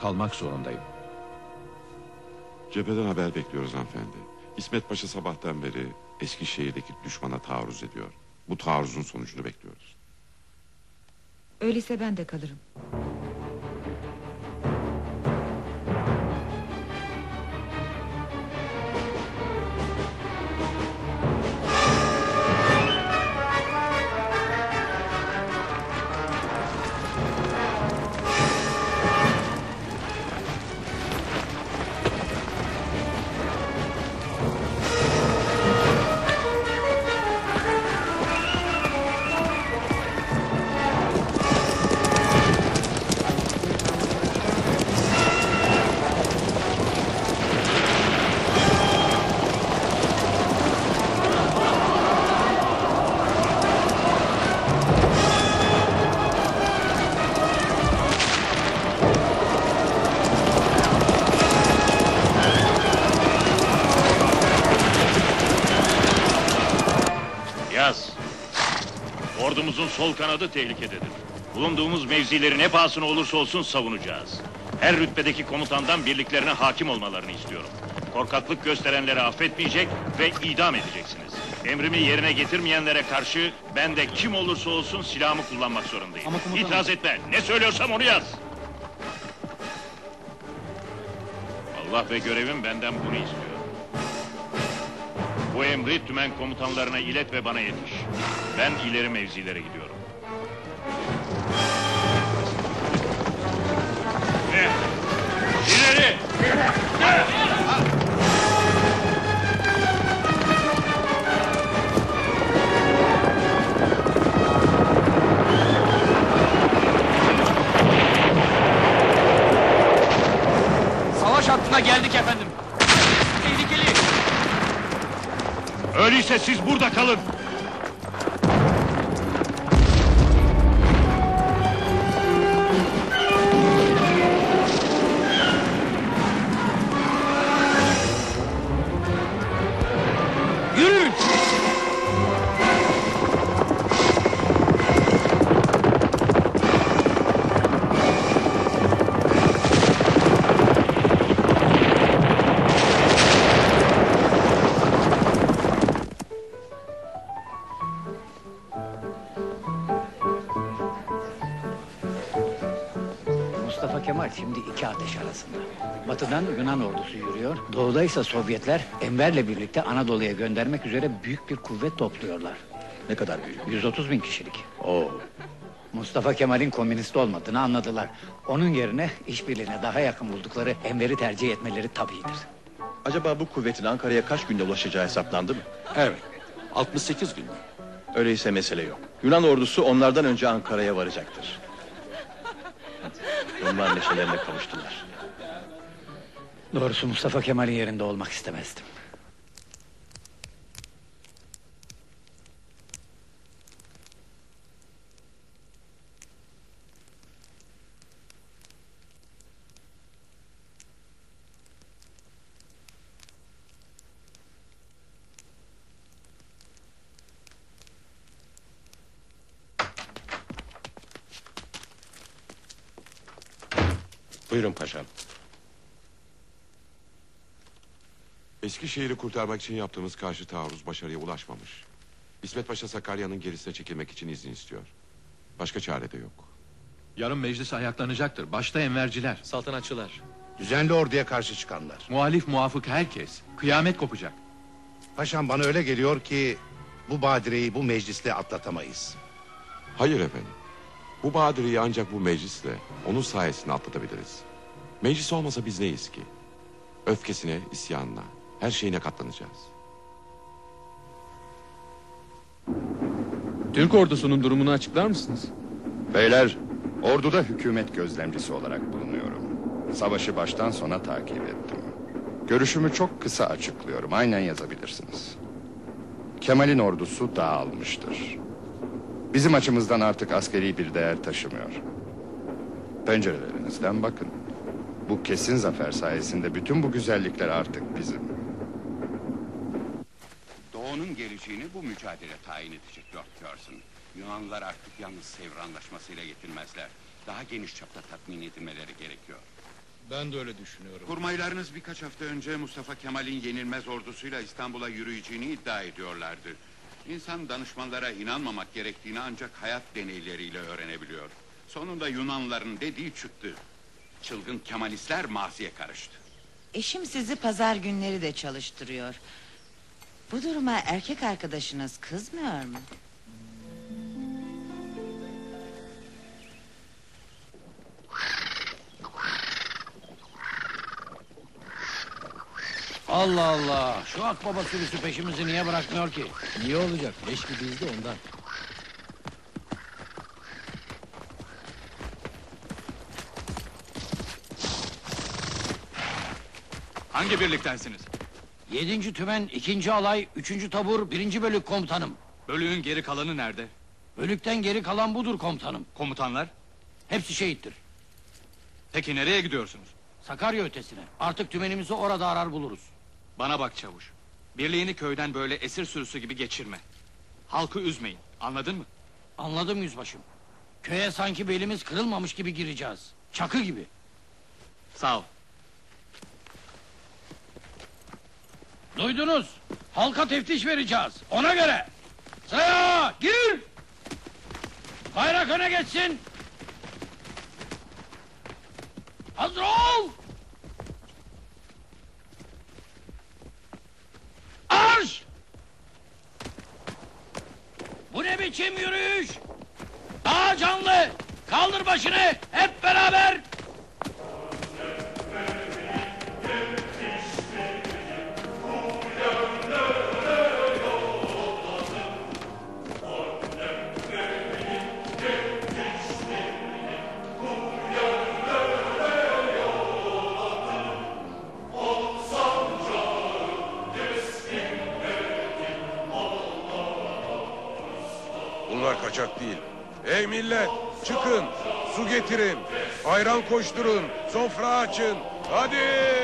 kalmak zorundayım. Cepheden haber bekliyoruz hanımefendi. İsmet Paşa sabahtan beri Eskişehir'deki düşmana taarruz ediyor. Bu taarruzun sonucunu bekliyoruz. Öyleyse ben de kalırım. Ordumuzun sol kanadı tehlikededir. Bulunduğumuz mevzileri ne pahasına olursa olsun savunacağız. Her rütbedeki komutandan birliklerine hakim olmalarını istiyorum. Korkaklık gösterenleri affetmeyecek ve idam edeceksiniz. Emrimi yerine getirmeyenlere karşı ben de kim olursa olsun silahımı kullanmak zorundayım. Ama komutanım- İtiraz etme. Ne söylüyorsam onu yaz. Allah ve görevim benden bunu istiyor. Bu emri tümen komutanlarına ilet ve bana yetiş. Ben ileri mevzilere gidiyorum. İleri! Savaş hattına geldik efendim. Öyleyse siz burada kalın. Kemal şimdi iki ateş arasında. Batıdan Yunan ordusu yürüyor. Doğuda ise Sovyetler Enver'le birlikte Anadolu'ya göndermek üzere büyük bir kuvvet topluyorlar. Ne kadar büyük. 130 bin kişilik. Oo. Mustafa Kemal'in komünist olmadığını anladılar. Onun yerine işbirliğine daha yakın buldukları Enver'i tercih etmeleri tabiidir. Acaba bu kuvvetin Ankara'ya kaç günde ulaşacağı hesaplandı mı? Evet. 68 gün. Öyleyse mesele yok. Yunan ordusu onlardan önce Ankara'ya varacaktır. Onlar neşelerine kavuştular. Doğrusu Mustafa Kemal'in yerinde olmak istemezdim. Buyurun paşam. Eskişehir'i kurtarmak için yaptığımız karşı taarruz başarıya ulaşmamış. İsmet Paşa Sakarya'nın gerisine çekilmek için izin istiyor. Başka çare de yok. Yarın meclis ayaklanacaktır. Başta enverciler. Saltanatçılar. Düzenli orduya karşı çıkanlar. Muhalif muafık herkes. Kıyamet kopacak. Paşam bana öyle geliyor ki bu badireyi bu meclisle atlatamayız. Hayır efendim. Bu badireyi ancak bu meclisle, onun sayesinde atlatabiliriz. Meclis olmasa biz neyiz ki? Öfkesine, isyanına, her şeyine katlanacağız. Türk ordusunun durumunu açıklar mısınız? Beyler, orduda hükümet gözlemcisi olarak bulunuyorum. Savaşı baştan sona takip ettim. Görüşümü çok kısa açıklıyorum, aynen yazabilirsiniz. Kemal'in ordusu dağılmıştır. Bizim açımızdan artık askeri bir değer taşımıyor. Pencerelerinizden bakın. Bu kesin zafer sayesinde bütün bu güzellikler artık bizim. Doğu'nun geleceğini bu mücadele tayin edecek Lord Curzon. Yunanlılar artık yalnız Sevr Anlaşması'yla yetinmezler. Daha geniş çapta tatmin edilmeleri gerekiyor. Ben de öyle düşünüyorum. Kurmaylarınız birkaç hafta önce Mustafa Kemal'in yenilmez ordusuyla İstanbul'a yürüyeceğini iddia ediyorlardı. İnsan danışmanlara inanmamak gerektiğini ancak hayat deneyleriyle öğrenebiliyor. Sonunda Yunanlıların dediği çıktı. Çılgın Kemalistler maziye karıştı. Eşim sizi pazar günleri de çalıştırıyor. Bu duruma erkek arkadaşınız kızmıyor mu? Allah Allah. Şu akbaba sürüsü peşimizi niye bırakmıyor ki? Niye olacak? Leş gibiyiz de ondan. Hangi birliktensiniz? Yedinci tümen, ikinci alay, üçüncü tabur, birinci bölük komutanım. Bölüğün geri kalanı nerede? Bölükten geri kalan budur komutanım. Komutanlar? Hepsi şehittir. Peki nereye gidiyorsunuz? Sakarya ötesine. Artık tümenimizi orada arar buluruz. Bana bak çavuş. Birliğini köyden böyle esir sürüsü gibi geçirme. Halkı üzmeyin. Anladın mı? Anladım yüzbaşım. Köye sanki belimiz kırılmamış gibi gireceğiz. Çakı gibi. Sağ ol. Duydunuz. Halka teftiş vereceğiz. Ona göre. Sıraya gir. Bayrak öne geçsin. Hazır ol. Arş. Bu ne biçim yürüyüş? Daha canlı. Kaldır başını. Hep beraber. Bunlar kaçak değil. Ey millet çıkın su getirin. Ayran koşturun. Sofra açın. Hadi.